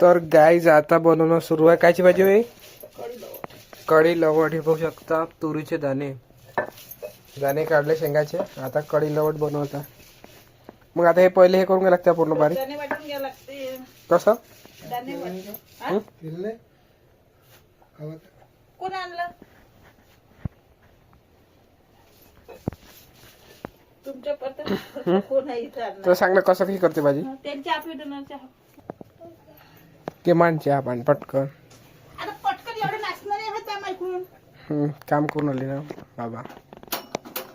तर गाईज आता बनवणं सुरू आहे. कायची भाजी होई? कढी लवट हे पाहू शकता तुरीचे दाणे. दाणे काढले शेंगाचे. आता कढी लवट बनवता. मग आता हे पहिले हे करून घ्या लागते पूर्ण बारीक. कसं? दाणे वाटून? कोण आणलं? तुमच्या पत्र कोण आहे इथं आणलं? तर सांग ना कसं हे करते भाजी? त्यांच्या आपल्या चहा किमान चहा पाणी पटकन. आता पटकन एवढं नाचणार आहे त्या माहिती हम्म, काम करून आले ना बाबा.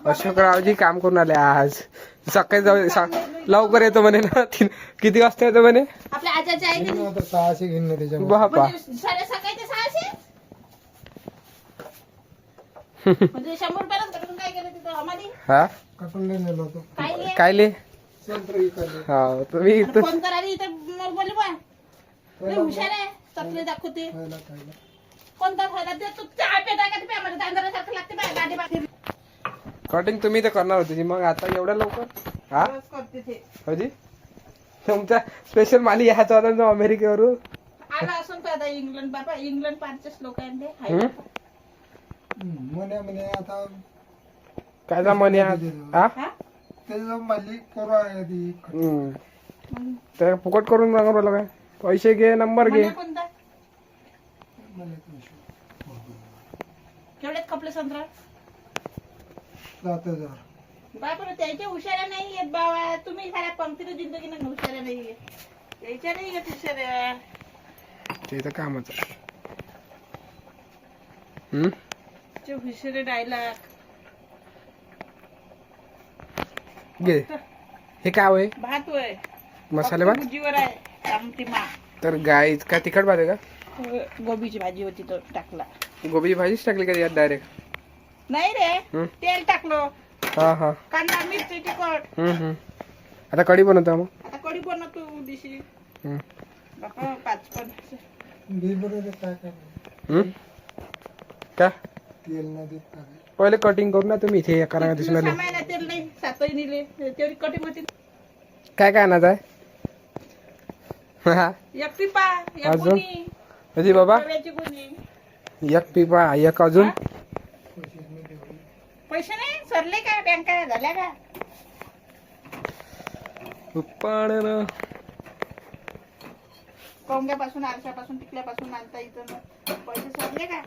अशोकरावजी काम करून आले आज. सकाळी जाऊ सा- लवकर येतो म्हणे ना तीन किती वाजता येतो म्हणे? आपल्या आजाचे आहे की नाही? सहाशे घेऊन ना बापा. म्हणजे साडे सकाळचे सहाशे? म्हणजे शंभर रुपयालाच कटून काय केलं तिथं हा? कटून नाही नेलो होतो काय नाही. काय ले? संत्र विकायले हा तुम्ही इथं फोन करा रे इथं मग बोलले बा हुशार आहे. दाखवते. खायला खायला. कोणता फायदा ते तू चहा पेटा का? ते आम्हाला दांदरासारखं लागते बाय गाडी बाकी कटिंग तुम्ही तर करणार होती. मग आता एवढ्या लवकर? हा? रोज करते ते. होजी तुमचा स्पेशल माली यायचा होता ना अमेरिकेवरून? आला असून आता इंग्लंड बाबा इंग्लंड पारचेच लोक आहे ते. हाय. हम्म? हम्म, म्हणे म्हणे आता काय जा म्हणे आज? हा? हा? त्याचं मालिक करू आहे ती हम्म. मग तर फुकट करून सांगा बोला काय? पैसे घे नंबर घे. कोणता? मला. केवढ्यात खपले संत्रा? सात हजार. बापरे त्याच्या हुशाऱ्या नाही येत बाबा. तुम्ही साऱ्या पंक्तीला जिंदगी ना हुशाऱ्या नाही येत त्याच्या नाही येत हुशाऱ्या? ते तर कामच आहे. हम्म? ते हुशारे डायलॉग घे. हे काय होय भात होय मसाले भात? भुजीवर आहे. तर गाय काय तिखट भात आहे का? गोबीची भाजी होती तो टाकला. गोबीची भाजीच टाकली का यात डायरेक्ट नाही रे. तेल टाकलो. हा हा. कांदा मिरची तिखट. हम्म हम्म आता कढी बनवता मग आता कढी बनवतो दिशी हम्म. बापा पाच पण. हम्म? पहिले कटिंग करू ना तुम्ही इथे एका रंगा दिसून आले सामायला तेल नाही सातही निले. तेवढी कटिंग होती. काय काय आणायचं आहे? एक पिपा एक अजून? गुणी. बाबा? रव्याची गुणी. एक पिपा एक अजून? पैसे नाही? तेवढे पैसे नाही सरले बँका झाल्या का? आरशापासून टिकल्यापासून आणता इथं पैसे सरले का?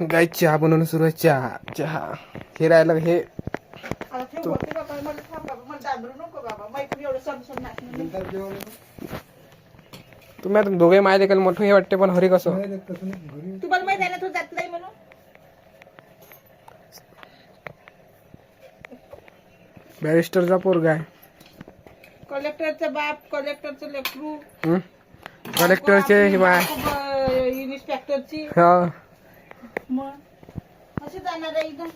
गाय चहा बनवणं सुरू आहे. चहा चहा. हे राहिलं हे आता ठेव होते बाबा मला थांब बाबा मला दाबरू नको बाबा मैत्री एवढं सण सण नाचणं नंतर जेवण तुम्ही आता दोघे माय देखील मोठं हे वाटते पण हरी कसं? नाही देत तसं नाही घरी तुम्हाला माहीत आहे ना तू जात नाही म्हणून बॅरिस्टरचा पोरगा आहे. कलेक्टरचा बाप कलेक्टरचं लेकरू? कलेक्टरचे हे इन्स्पेक्टरची. हा. मग कशी जाणार आहे इथं.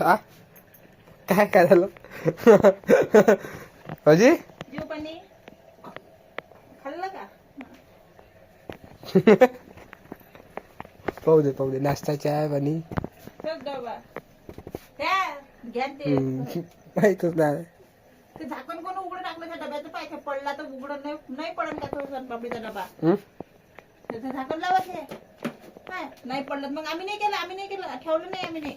हा? काय काय झालं का? पाहू दे पाहू दे. नाश्ता चहा पाणी. माहीतच नाही. ते झाकण कोण उघडं टाकलं त्या डब्याचं पाहिजे पडला तर उघडं नाही नाही पडन का तो सनपापडीचा डबा? त्याचं झाकण लावत काय नाही पडलं मग आम्ही नाही केलं आम्ही नाही केलं. ठेवलं नाही आम्ही नाही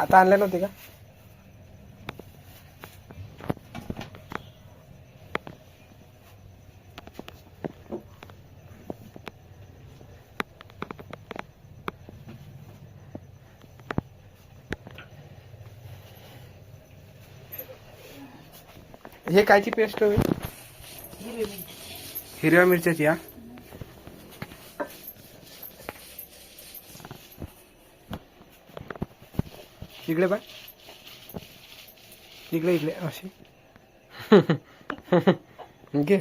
आता आणले नव्हते का? हे कायची पेस्ट होईल. हिरव्या मिरच्याची हा? इकडे बाय इकडे इकडे अशी. घे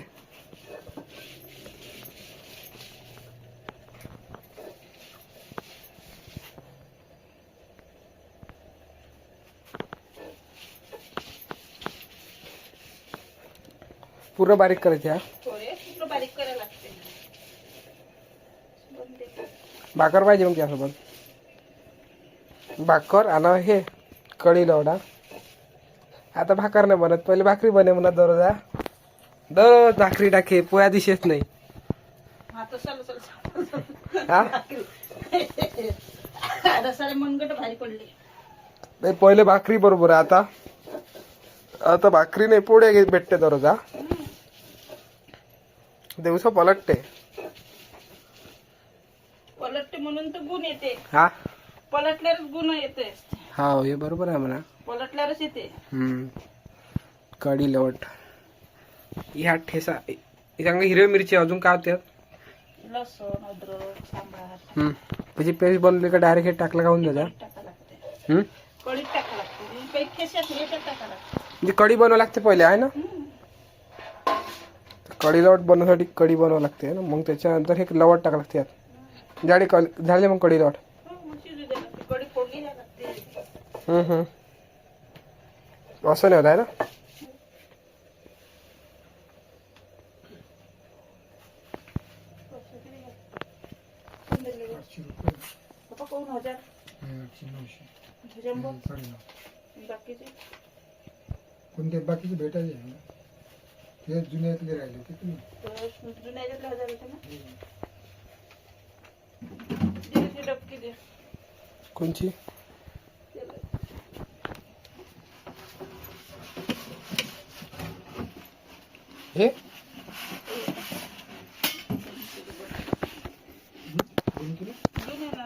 पुरं बारीक करायचे हा. भाकर पाहिजे मग त्यासोबत. भाकर आणि हे कढी लवडा आता भाकर नाही बनत. पहिले भाकरी बने म्हणा दररोज हा. दररोज भाकरी टाके पोया दिशेच नाही. नाही पहिले भाकरी बरोबर आहे आता. आता भाकरी नाही पोळ्या भेटते दररोज हा दिवसा पलटते. पलटते म्हणून तर गुण येते. हा? पलटल्यावरच गुण येते हा हे बरोबर आहे म्हणा. पलटल्यावरच येते हम्म. कढी लवट. ह्या ठेसा चांगली हिरवी मिरची अजून काय होत्या? लसूण अद्रक सांबार. हम्म. त्याची पेस्ट बनवली का डायरेक्ट हे टाकलं का होऊन टाका लागते. हम्म? कढीत टाका लागते. काही टाका लागते. म्हणजे कढी बनवावं लागते पहिले आहे ना? हम्म. कढी लवट बनवण्यासाठी कढी बनवावं लागते ना? मग त्याच्यानंतर हे लवट टाकावं लागते यात. झाडे कल झाले मग कढी लवट हो, मग शिजू द्यायला लागते कढी फोडणी द्यायला लागते हम्म, हम्म. असं नाही होत आहे ना? कोणते बाकीचे भेटायचे आहे ना? हे जुन्यातले राहिले ते तुम्ही. कोणची? हे दोन किलो जुने ना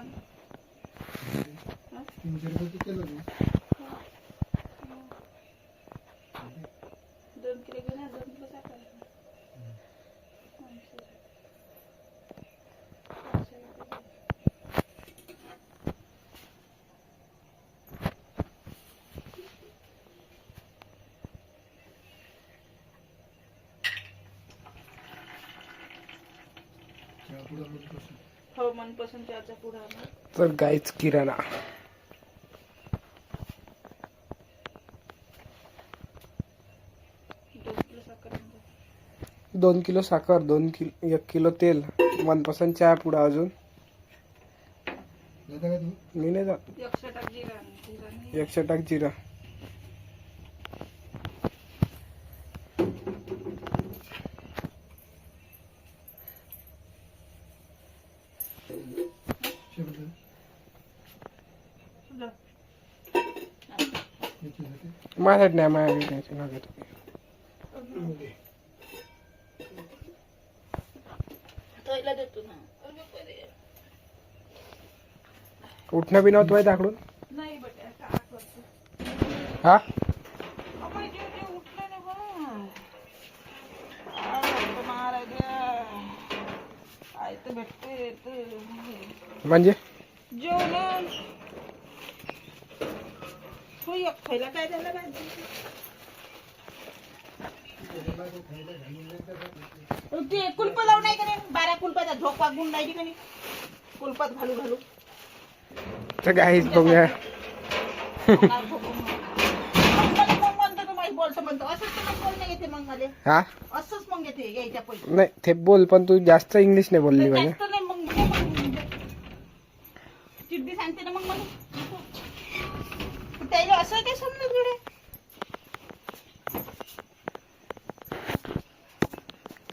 तीनशे रुपये ते केलं मी दोन किलो घेऊन या, दोन किलो साखर त्या पुढं मीठ बसून. हो चहाचा. तर गाईच किराणा. दोन किलो साखर. दोन किलो साखर दोन किलो एक किलो तेल. मनपसंत चहा पुडा अजून. मी नाही जात. एकशे टाक जिरा. माझ्यासाठी नाही बरे. उठणं बी नव्हतं माहिती आकडून हा अबे, जे जे उठलं ना बा. काय म्हणतो महाराजा काय तर भेटते तर म्हणजे जेवण खायला काय झालं भाजी ते कुलप लावून नाही का नाही? बारा कुलपाचा झोपा गुंड नाही का नाही? कुलपात घालू घालू. तर गाईच बघूया. असंच मग येते मग मला. हा? असंच मग येते यायच्या नाही ते बोल पण तू जास्त इंग्लिश नाही बोलली पाहिजे जास्त नाही मग घे मग. चिड्डी सांगते ना मग मला त्याला असं ते समजत गडे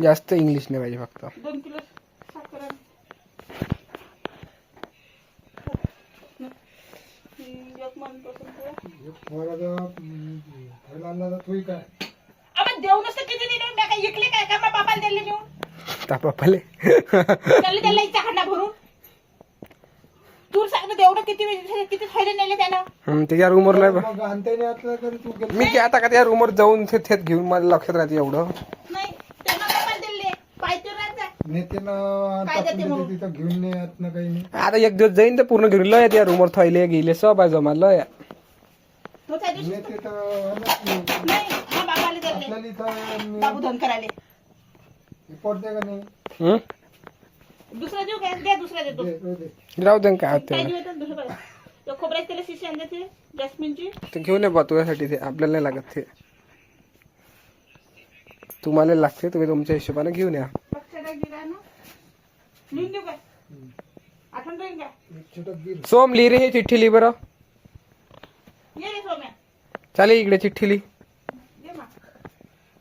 जास्त इंग्लिश नाही पाहिजे फक्त. दोन किलो साखर आण. हम्म, एक पोळ्या. अबे देऊ नसतं किती काय इकले काय? का मग बापाला दिले नेऊन? तापापाले त्याला त्याला इच्छा खंडा भरून. तू सांग तेवढं किती किती थैले नेले त्यानं हम्म, त्याच्या रूमवर नाही बा- तू मी काय आता का त्या रूमवर जाऊन ते थेट घेऊन मला लक्षात राहते एवढं? नाही. काय देते टाकून तिथं घेऊन नाही आत ना काही नाही आता एक दिवस जाईन तर पूर्ण घेऊन लय त्या रूमवर थैले गेले सब आहे जमा लय तो त्या दिवशी नेते तर आणत नाही. नाही हा बापाला दिले वैशाली तर बाबू धन करायले हे पडते का नाही हं? दुसरा देऊ काय द्या दुसरा देतो दे, दे, दे. राहू दे ना काय होत काय त्याला. देऊ येतं दुसरं बघा. तो खोबऱ्याची त्याला शिशी आणते ते जॅस्मिनची ते घेऊन ये बा तुझ्यासाठी ते आपल्याला नाही लागत ते तुम्हाला लागते तुम्ही तुमच्या हिशोबाने घेऊन या. सोम लिही रे हे चिठ्ठी लिही बरं. चालेल इकडे चिठ्ठी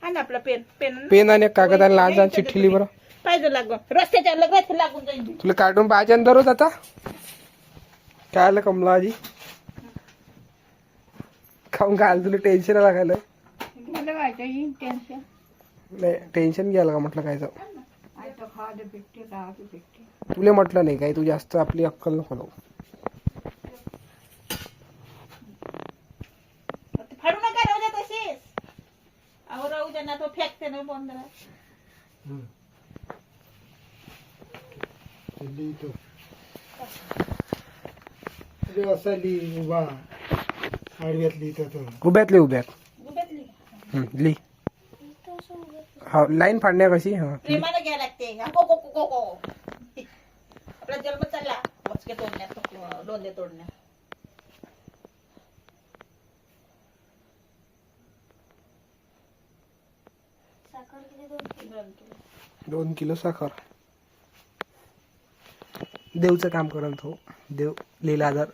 ना आपला पेन पेन. पेन आणि एक कागद आणि चिठ्ठी लिही बरं. पाहिजे लागून. रस्त्याच्या लागून जाईल. तुला कार्टून ना दररोज आता? काय आलं कमला आजी? खाऊन काय आलं तुला टेन्शन लागायला. मला टेन्शन नाही टेन्शन घ्यायला का म्हटलं काय आई तर खा दे भेटते राहा दे भेटते तुला म्हटलं नाही काही तू जास्त आपली अक्कल नको लावू. ते फाडू नका राहू द्या तसेच अहो राहू द्या ना तो फेकते ना बंद हम्म. ते। लिहितो अरे असा लिही उभा आडव्यात लिहितो तो। उभ्यातले उभ्यात गुब्यातली हं, लिही हा लाईन फाडण्या कशी? हा. प्रेमाने घ्या लागते. को को को को को. आपला जन्म चालला. मचके तोडण्यात दोन किलो. दोन किलो. साखर. देवचं काम करल तो. देव लीलाधर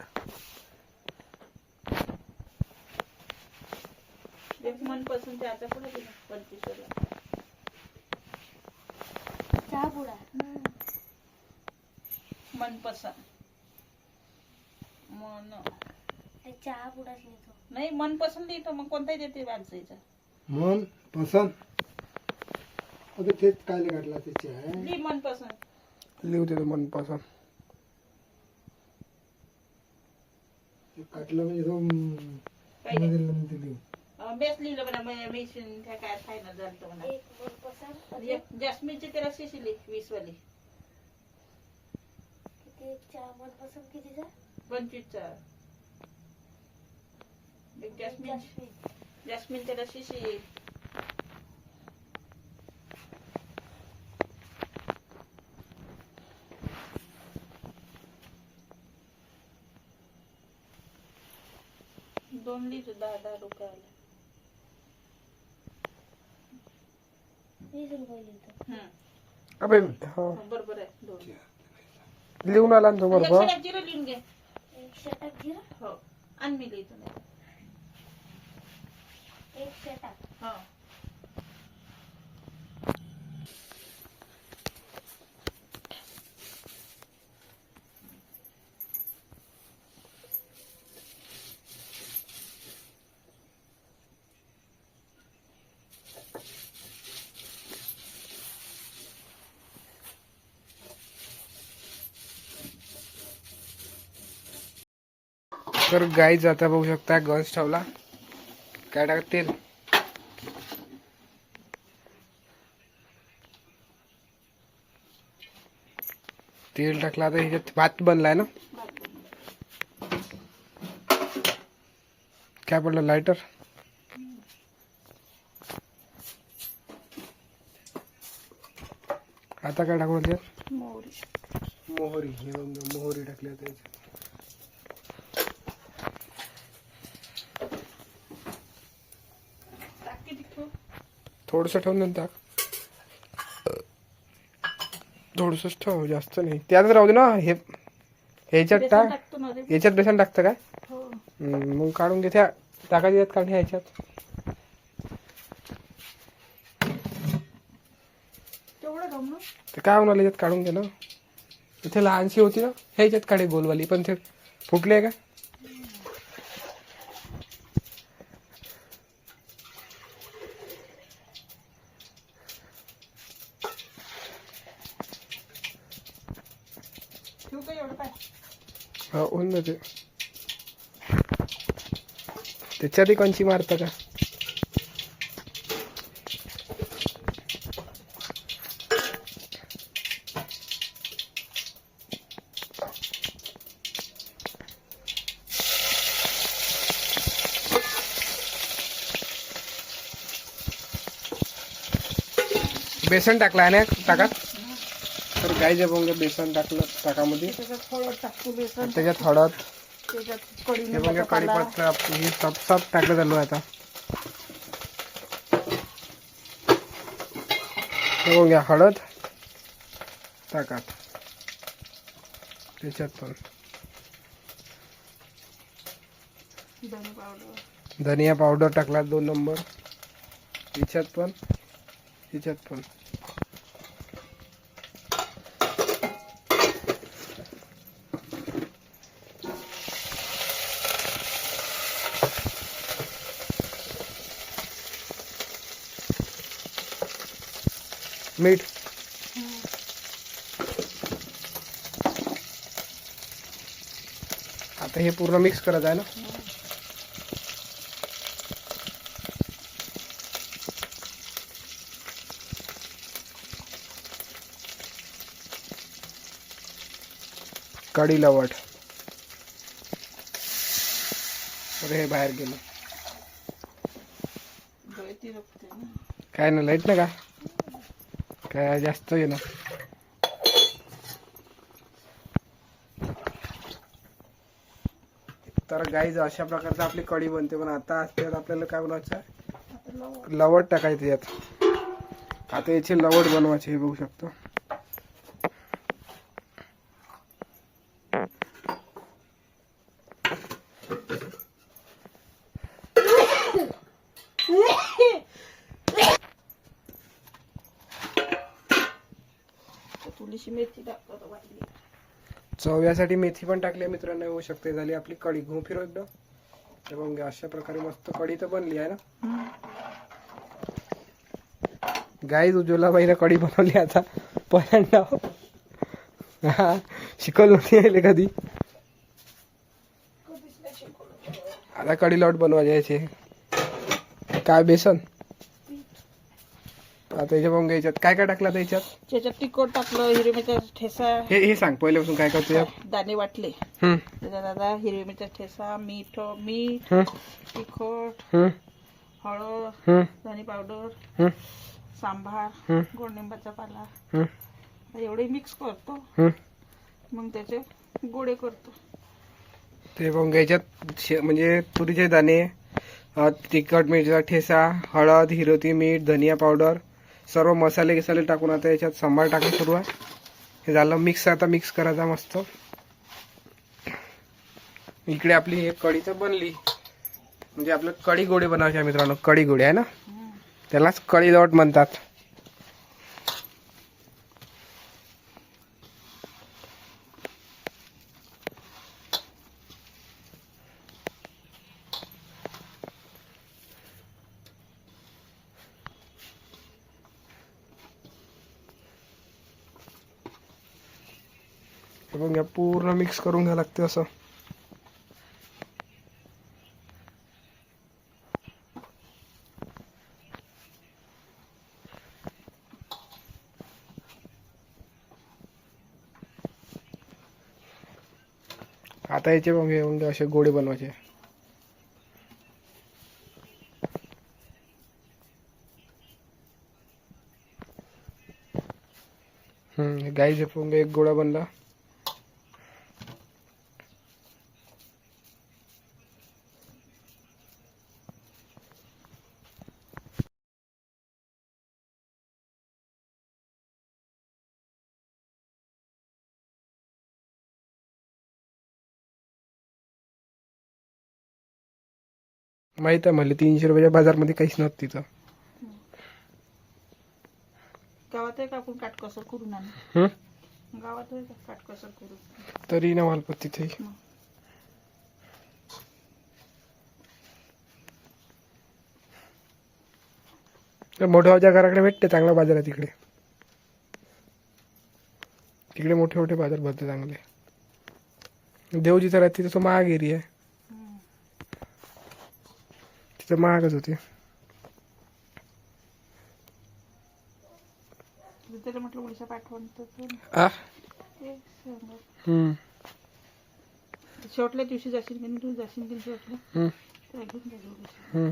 एक मनपसंत आता पुढे दिला पंचवीसला मनपसंत. मन. नाही मनपसंत लिहितो मग कोणताही देते माणसाचा मन पसंत. अगं तेच काय काढला त्याची आहे. मनपसंत. लिहू दे मनपासून ते काढलं म्हणजे तो लिहू. बेस लिहिलं म्हणजे मेशिन काय काय फायनल झालं म्हणा. एक जॅस्मिनची त्याला शिशिली वीस वाली. पंचवीसचा एक जॅस्मिन. जॅस्मिन. त्याला शिशी दोन लिटर दहा दहा रुपयाला अबे हा. बरोबर आहे दोन. लिहून आला ना तो बरोबर? एकशे जिरं लिहून घे. हो आणि मी. लिहितो नाही हो. तर गाई जाता बघू शकता गंज ठेवला. काय टाकत तेल तेल टाकलं आता ह्याच्यात भात बनलाय ना? काय पडलं लायटर आता काय टाकून त्यात मोहरी. मोहरी हे बघ, मोहरी टाकली आता याच्यात. टाक किती ठेवू? थोडस ठेवून नंतर थोडस ठेव जास्त नाही. त्यातच राहू दे ना हे ह्याच्यात टाक. टाकतो ना रे. याच्यात बेसन टाकतं काय हो. मग काढून घे त्या. टाकायच्या यात काढून ह्याच्यात. ते काय होणार याच्यात काढून घे ना. इथे लहानशी होती ना ह्याच्यात काढे गोलवाली. पण ते फुटले का? हा होऊन जाते त्याच्यातही कंची मारतं का? बेसन टाकला आहे ना टाका तर गाईचे पोंगे बेसन टाकलं टाकामध्ये त्याच्यात हळद टाकतो बेसन. त्याच्यात हळद. त्याच्यात हे कढीपत्ता हे सब टाकलं चालू आहे आता. हे पोंगे हळद टाकात त्याच्यात पण. धनिया पावडर टाकला दोन नंबर. याच्यात पण. याच्यात पण. मीठ आता हे पूर्ण मिक्स करत आहे ना? कढी लवट. अरे हे बाहेर गेलं. काय ना लाईट ना का? काय जास्त आहे ना तर गाईज अशा प्रकारचं आपली कढी बनते. पण आता त्यात आपल्याला काय बनवायचं लवट टाकायचं यात. आता याची लवट बनवायची हे बघू शकतो तर थोडीशी मेथी टाकतो आता वाटली चव्यासाठी मेथी पण टाकली आहे मित्रांनो होऊ शकते. झाली आपली कढी. घुम फिरो एकदा. हे बघ अशा प्रकारे मस्त कढी तर बनली आहे ना? गाईज उज्ज्वला बाईने कढी बनवली आता. पहिल्यांदा. हा शिकवलं नव्हती यायले कधी? आता कढी लॉट बनवायचे काय बेसन? आता याच्या याच्यात काय काय टाकलं आता याच्यात? त्याच्यात तिखट टाकलं हिरवी मिरच्याचा ठेसा. हे हे सांग पहिल्यापासून काय करतो यात? दाणे वाटले. हम्म, त्याच्यात आता हिरवी मिरच्या ठेसा मीठ मीठ हम्म, तिखट हम्म, हळद हम्म, धने पावडर हम्म, सांभार हम्म. गोड लिंबाचा पाला. हम्म, एवढे मिक्स करतो. हम्म. मग त्याचे गोळे करतो. ते मग याच्यात शे- म्हणजे तुरीचे दाणे अ, तिखट मिरचीचा ठेसा हळद हिरोती मीठ धनिया पावडर सर्व मसाले गिसाले टाकून आता याच्यात सांबार टाकून सुरू आहे. हे झालं मिक्स आता मिक्स करायचा मस्त. इकडे आपली हे कढी तर बनली. म्हणजे आपलं कढी गोडे बनवायचे मित्रांनो कढी गोडे आहे ना? त्यालाच कढी लवट म्हणतात हे बघ या पूर्ण मिक्स करून घ्यावं लागते असं. आता याचे मग हे मग असे गोळे बनवायचे. हम्म गाईचे पोंगे एक गोळा बनला. माहीत आहे मला तीनशे रुपयाच्या बाजारमध्ये काहीच नव्हतं तिथं. गावात आहे का आपण काटकसर करून आणू? हम्म? गावात आहे का काटकसर करून? तरी ना मालपत तिथे. मोठ्या भाऊच्या घराकडे भेटते चांगला बाजार आहे तिकडे. तिकडे मोठे मोठे बाजार भरते चांगले. देव जिथं राहते तिथं तो महाग एरिया आहे. तिथं महागच होते. त्याला म्हटलं तर आ. हम्म, शेवटल्या दिवशी जाशील की नाही तू जाशील की नाही शेवटल्या? हम्म, तर घेऊन घ्यायचं उडीसा हम्म.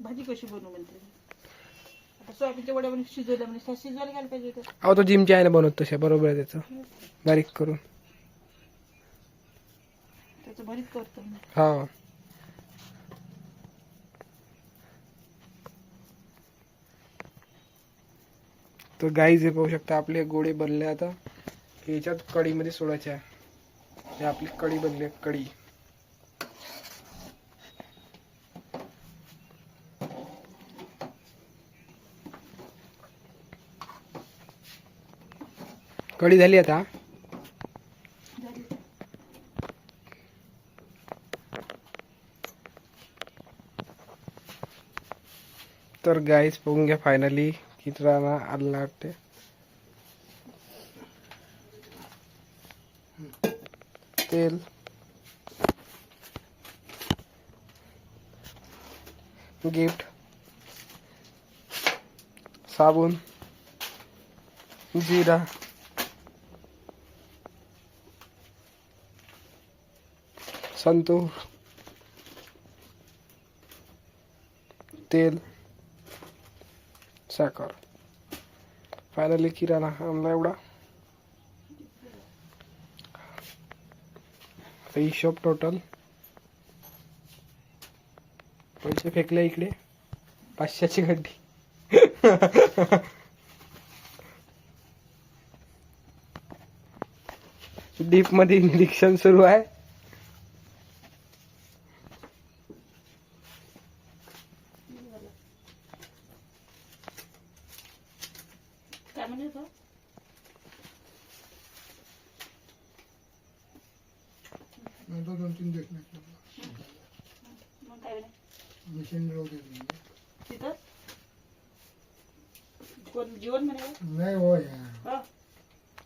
भाजी कशी बनवू म्हणते? आता सोयाबीनच्या वड्या म्हणजे शिजवल्या म्हणजे त्या शिजवायला घ्यायला पाहिजे. अहो तो जिमच्या ना बनवत तशा बरोबर आहे त्याचं. बारीक करून. त्याचं भरीत करतो मी. हा. तर गाईज हे पाहू शकता आपले गोळे बनले आता. याच्यात कढीमध्ये सोडायचे आहे. हे आपली कढी बनली आहे, कढी. कढी झाली आता. तर गाईज बघून घ्या फायनली तेल गिफ्ट साबुन जीरा संतूर तेल साखर फायनली किराणा आणला एवढा. आता हिशोब टोटल पैसे फेकले इकडे. पाचशेची गड्डी डीपमध्ये निरीक्षण सुरू आहे.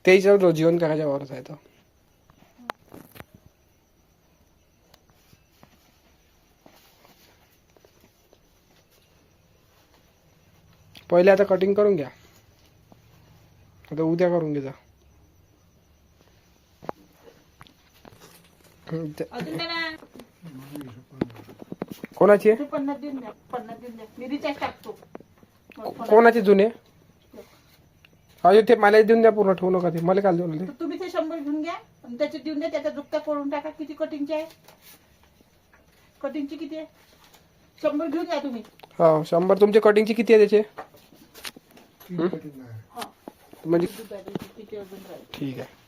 त्यही सब जीवन करायच्या वावरच आहे तो. पहिले आता कटिंग करून घ्या. आता उद्या करून घे जा कोणाची? कोणाचे जुने? अरे ते मला देऊन द्या पूर्ण ठेवू नका ते. मला काल देऊन आले तर तुम्ही ते शंभर घेऊन घ्या. आणि त्याचे देऊन द्या त्याचा जुक्ता करून टाका. किती कटिंगचे आहे? कटिंगची किती आहे? शंभर घेऊन घ्या तुम्ही. हा शंभर. तुमचे कटिंगचे किती आहे त्याचे? कटिंग आहे. हा. म्हणजे किती अजून राहील? ठीक आहे.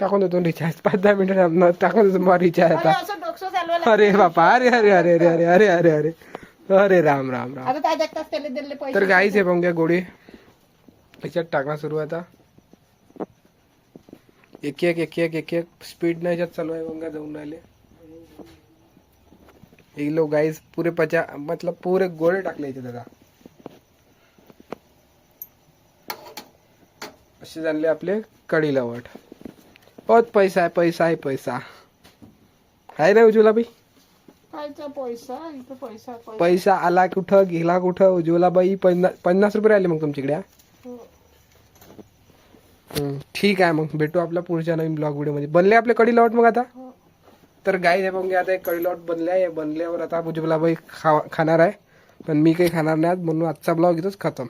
टाकून देतो रिचार्ज पाच दहा मिनिटं टाकून देतो मग रिचार्ज अरे आता असं डोकं चालवायला अरे बापा अरे अरे अरे अरे अरे अरे अरे अरे. अरे राम राम राम. आता त्याला दिले पैसे. तर गाईच आहे पण घ्या गोळी याच्यात टाकणं सुरू आहे आता. एक एक एक एक एक एक स्पीड नाही याच्यात चालू आहे मग जाऊन राहिले. एक लोक गाईज पुरे पचा मतलब पुरे गोळे टाकले याच्यात आता असे झाले आपले कडी लवट बहुत पैसा आहे पैसा आहे पैसा. आहे ना उज्ज्वला बाई? पैसा? इथं पैसा आला कुठं गेला कुठं? उज्ज्वला बाई पन्नास पन्नास रुपये राहिले मग तुमच्याकडे ठीक आहे मग. भेटू आपल्या पुढच्या नवीन ब्लॉग व्हिडिओमध्ये. बनले आपले कडी लॉट मग आता? हो. तर गाई हे मग आता एक कडी लॉट बनले आहे. बनल्यावर आता उज्ज्वला बाई खा खाणार आहे. पण मी काही खाणार नाही म्हणून आजचा ब्लॉग इथंच खतम.